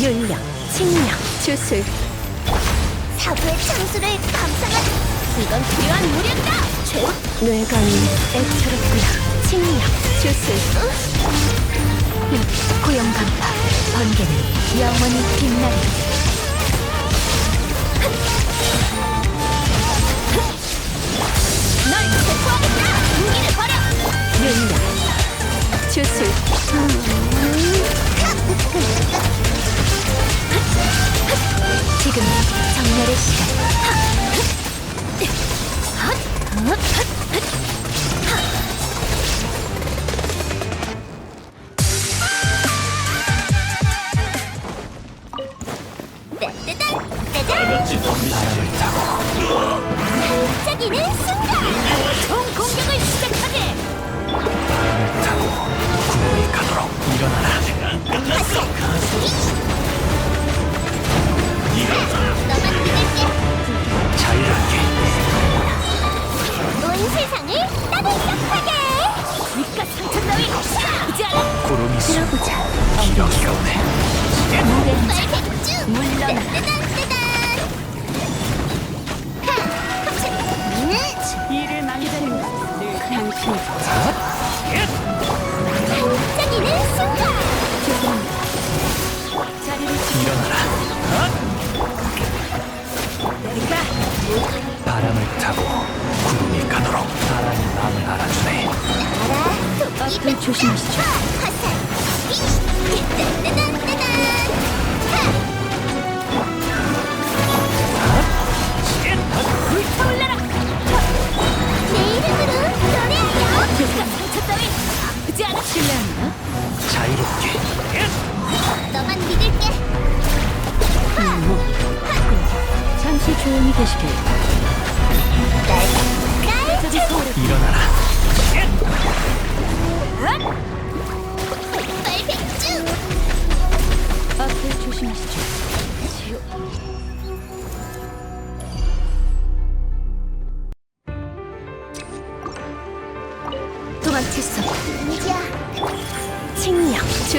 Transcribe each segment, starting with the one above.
윤력, 칭력, 주술, 사부의 창수를 감상한 이건 필요한 무력이다. 최 뇌관이 애처롭구나. 칭력, 주술, 음, 고용간파, 번개는 영원히 빛나리. 주술, 정렬의 시간. 따따단 따단. 반짝이는 순간. 총 공격을 시작하게. 구름이 가도록 일어나라 너만 바람을 타고 구름이 가도록 바람이 마음을 알아주네 알아. 앞을 조심하시죠. 실례합니다. 자유롭게 너만 믿을게. 잠시 조용히 계시길. 일어나라 빨백주. 앞을 조심하시죠. 이지야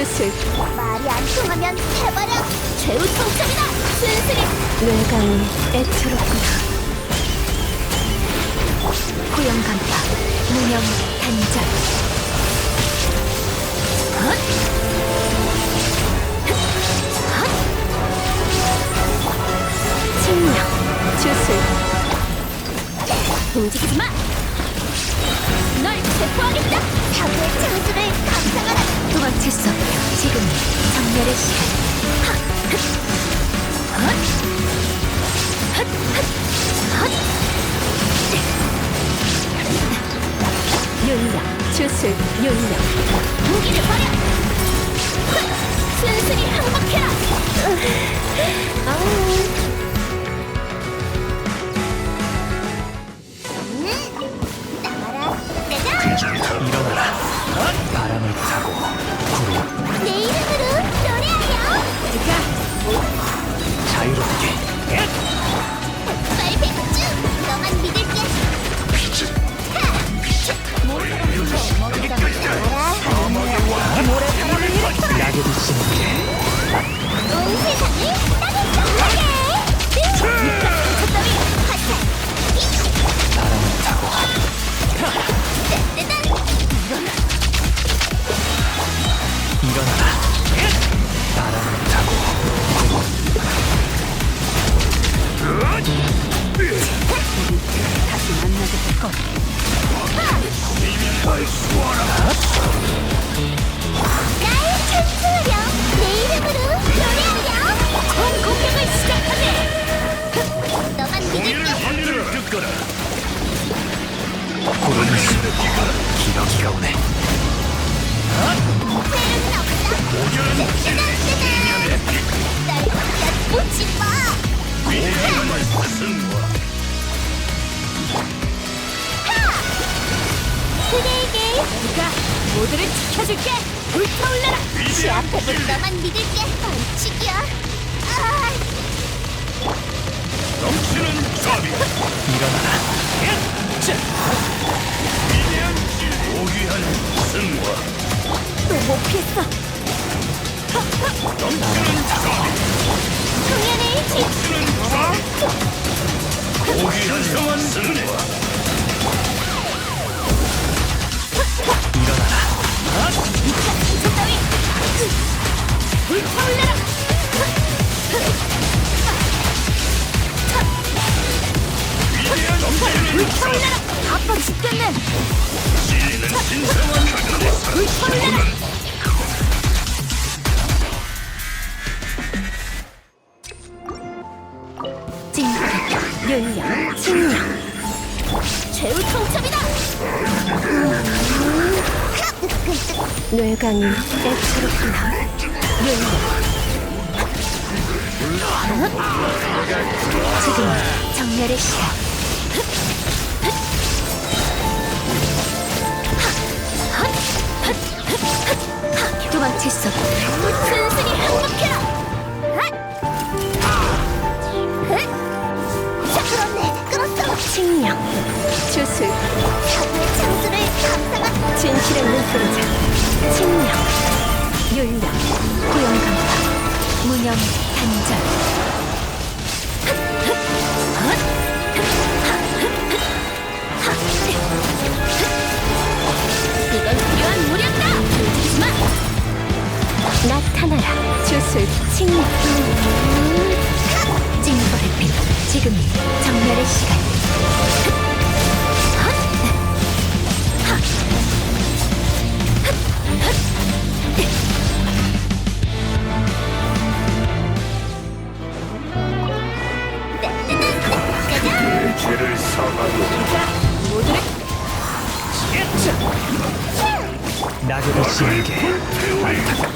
주술, 말이 안 통하면 해버려. 최후 통첩이다. 순순히 뇌강이 애처롭구나. 고용 간파, 무념, 단장. 칭력, 주술, 움직이지 마. 널 체포하겠다. 사고의 창수를 감상하라. 도망칠 수 없다. 지금 정렬의 시간. 윤력, 주술, 윤력. 무기를 버려. 순순히 항복해라. 음, 일어나라 바람을 타고 구름 내 이름으로 것. 날 찬송하렴 내 이름으로 노래하렴 총 공격을 시작하게 너만 믿을게 구름이 숨 기러기가 오네 세력은 없어 뜨단 날 엿보지 마 그대에게. 내가 모두를 지켜줄게. 불타올라라. 시합해볼 너만 믿을게. 반칙이야. 아, 일어나라. 또못 피했어? 바람을 타고 공연을 즐겨라. 고귀한 성한 승리와 일어나라 불타올라라. 불타올라라. 윤력 칭력 최후 통첩이다. 뇌강이 애처롭구나. 윤력 지금 정렬의 시간 진실의 눈동자 칭력 윤력 고용간파 무념 단절 이건 필요한 무력다. 놓치지 마. 나타나라 주술 칭력 징벌의 빛 지금이 정렬의 시간 지에게 반짝